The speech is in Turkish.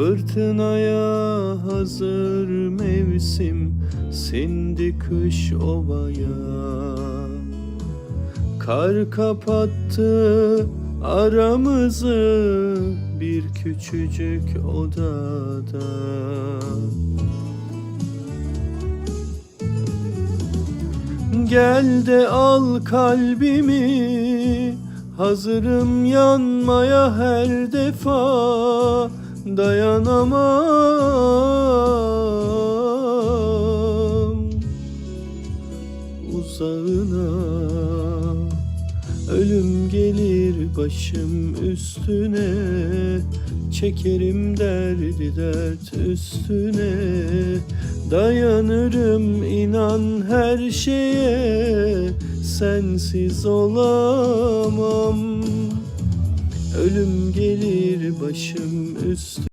Fırtınaya hazır mevsim Sindi kış ovaya. Kar kapattı aramızı Bir küçücük odada. Gel de al kalbimi Hazırım yanmaya her defa Dayanamam Uzağına Ölüm gelir başım üstüne Çekerim derdi dert üstüne Dayanırım inan her şeye Sensiz olamam Ölüm gelir başım üstüne